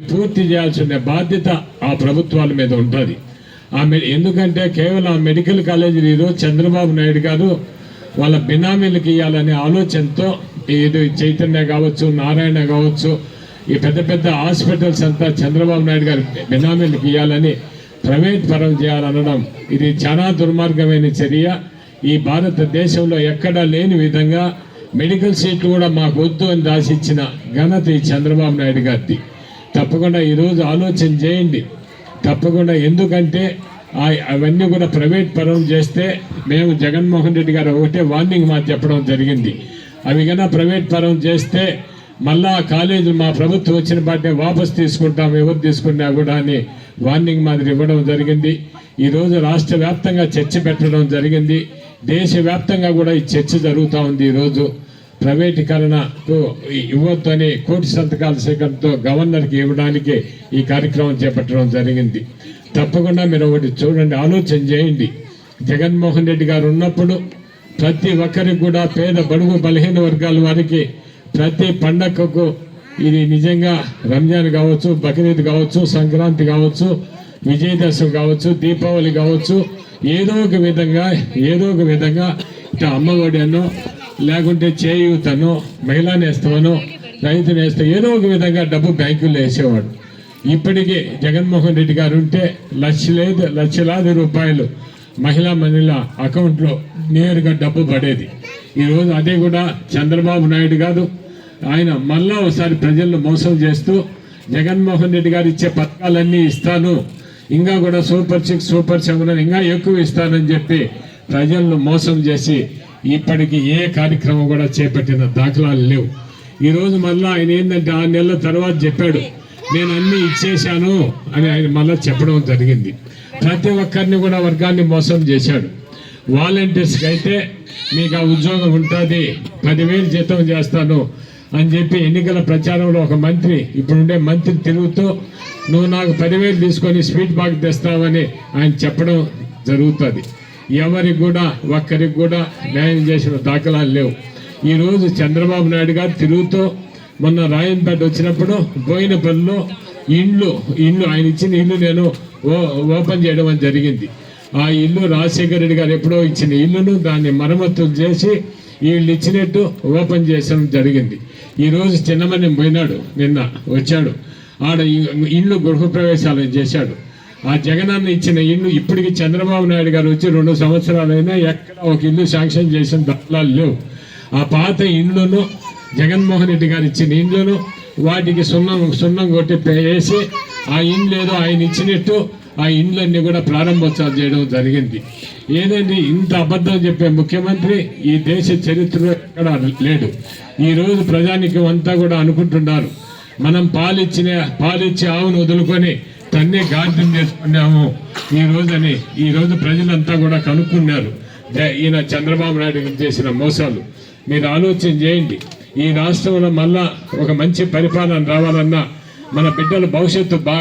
పూర్తి చేయాల్సిన బాధ్యత ఆ ప్రభుత్వాల మీద ఉంటుంది. ఆ ఎందుకంటే కేవలం ఆ మెడికల్ కాలేజీలు ఈరోజు చంద్రబాబు నాయుడు గారు వాళ్ళ బినామీలకు ఇవ్వాలనే ఆలోచనతో ఏదో చైతన్య కావచ్చు నారాయణ కావచ్చు ఈ పెద్ద పెద్ద హాస్పిటల్స్ అంతా చంద్రబాబు నాయుడు గారి బినామీలకు ఇవ్వాలని ప్రైవేట్ పరం చేయాలనడం ఇది చాలా దుర్మార్గమైన చర్య. ఈ భారతదేశంలో ఎక్కడా లేని విధంగా మెడికల్ సీట్లు కూడా మాకు వద్దు అని రాసిచ్చిన ఘనత ఈ చంద్రబాబు నాయుడు గారిది. తప్పకుండా ఈరోజు ఆలోచన చేయండి. తప్పకుండా ఎందుకంటే అవన్నీ కూడా ప్రైవేట్ పరం చేస్తే మేము జగన్మోహన్ రెడ్డి గారు ఒకటే వార్నింగ్ మాకు చెప్పడం జరిగింది. అవి కన్నా ప్రైవేట్ పరం చేస్తే మళ్ళా ఆ కాలేజీలు మా ప్రభుత్వం వచ్చిన పాటే వాపస్ తీసుకుంటాం ఎవరు తీసుకున్నా కూడా అని వార్నింగ్ మాదిరి ఇవ్వడం జరిగింది. ఈరోజు రాష్ట్ర వ్యాప్తంగా చర్చ పెట్టడం జరిగింది. దేశవ్యాప్తంగా కూడా ఈ చర్చ జరుగుతూ ఉంది ఈరోజు. ప్రైవేటీకరణకు ఇవ్వద్దు అని కోటి సంతకాల సేకరణతో గవర్నర్కి ఇవ్వడానికి ఈ కార్యక్రమం చేపట్టడం జరిగింది. తప్పకుండా మీరు ఒకటి చూడండి ఆలోచన చేయండి. జగన్మోహన్ రెడ్డి గారు ఉన్నప్పుడు ప్రతి ఒక్కరికి కూడా పేద బడుగు బలహీన వర్గాల వారికి ప్రతి పండగకు ఇది నిజంగా రంజాన్ కావచ్చు బక్రీద్ కావచ్చు సంక్రాంతి కావచ్చు విజయదశమి కావచ్చు దీపావళి కావచ్చు ఏదో ఒక విధంగా ఏదో ఒక విధంగా ఇట్లా అమ్మఒడి అన్నో లేకుంటే చేయూతను మహిళా నేస్తవను రైతు నేస్తం ఏదో ఒక విధంగా డబ్బు బ్యాంకుల్లో వేసేవాడు. ఇప్పటికీ జగన్మోహన్ రెడ్డి గారు ఉంటే లక్షలేదు లక్షలాది రూపాయలు మహిళా మహిళ అకౌంట్లో నేరుగా డబ్బు పడేది. ఈరోజు అదే కూడా చంద్రబాబు నాయుడు గారు ఆయన మళ్ళా ఒకసారి ప్రజలను మోసం చేస్తూ జగన్మోహన్ రెడ్డి గారు ఇచ్చే పథకాలన్నీ ఇస్తాను ఇంకా కూడా సూపర్ సిక్స్ సూపర్ సెవెన్ ఇంకా ఎక్కువ ఇస్తానని చెప్పి ప్రజలను మోసం చేసి ఇప్పటికి ఏ కార్యక్రమం కూడా చేపట్టిన దాఖలాలు లేవు. ఈరోజు మళ్ళీ ఆయన ఏంటంటే ఆరు నెలల తర్వాత చెప్పాడు నేను అన్ని ఇచ్చేశాను అని ఆయన మళ్ళీ చెప్పడం జరిగింది. ప్రతి ఒక్కరిని కూడా వర్గాన్ని మోసం చేశాడు. వాలంటీర్స్కి అయితే మీకు ఆ ఉద్యోగం ఉంటుంది పదివేలు జీతం చేస్తాను అని చెప్పి ఎన్నికల ప్రచారంలో ఒక మంత్రి ఇప్పుడుండే మంత్రి తిరుగుతూ నువ్వు నాకు పదివేలు తీసుకొని స్వీట్ బాగ్ తెస్తావని ఆయన చెప్పడం జరుగుతుంది. ఎవరికి కూడా ఒక్కరికి కూడా న్యాయం చేసిన దాఖలాలు లేవు. ఈరోజు చంద్రబాబు నాయుడు గారు తిరుగుతూ మొన్న రాయంపేట వచ్చినప్పుడు బోయినపల్లిలో ఇండ్లు ఇండ్లు ఆయన ఇచ్చిన ఇల్లు నేను ఓ- ఓపెన్ చేయడం అని జరిగింది. ఆ ఇల్లు రాజశేఖర రెడ్డి గారు ఎప్పుడో ఇచ్చిన ఇల్లును దాన్ని మరమ్మతులు చేసి వీళ్ళు ఇచ్చినట్టు ఓపెన్ చేసడం జరిగింది. ఈరోజు చిన్నమని పోయినాడు నిన్న వచ్చాడు. ఆడ ఇ- ఇల్లు గృహప్రవేశాలు చేశాడు. ఆ జగనన్న ఇచ్చిన ఇల్లు ఇప్పటికి చంద్రబాబు నాయుడు గారు వచ్చి రెండు సంవత్సరాలైనా ఎక్కడ ఒక ఇల్లు శాంక్షన్ చేసిన దాఖలాలు లేవు. ఆ పాత ఇండ్లను జగన్మోహన్ రెడ్డి గారు ఇచ్చిన ఇండ్లను వాటికి సున్నం సున్నం కొట్టి వేసి ఆ ఇండ్లు ఏదో ఆయన ఇచ్చినట్టు ఆ ఇండ్లన్నీ కూడా ప్రారంభోత్సవాలు చేయడం జరిగింది. ఏదండి ఇంత అబద్ధం చెప్పే ముఖ్యమంత్రి ఈ దేశ చరిత్రలో ఎక్కడ లేడు. ఈ రోజు అంతా కూడా అనుకుంటున్నారు. మనం పాలిచ్చిన పాలిచ్చే ఆవును వదులుకొని తన్నే గార్డెన్ చేసుకున్నాము. ఈ రోజని ఈ రోజు ప్రజలంతా కూడా కనుక్కున్నారు. ఈయన చంద్రబాబు నాయుడు చేసిన మోసాలు. మీరు ఆలోచన చేయండి. ఈ రాష్ట్రంలో మళ్ళా ఒక మంచి పరిపాలన రావాలన్నా మన బిడ్డల భవిష్యత్తు బాగా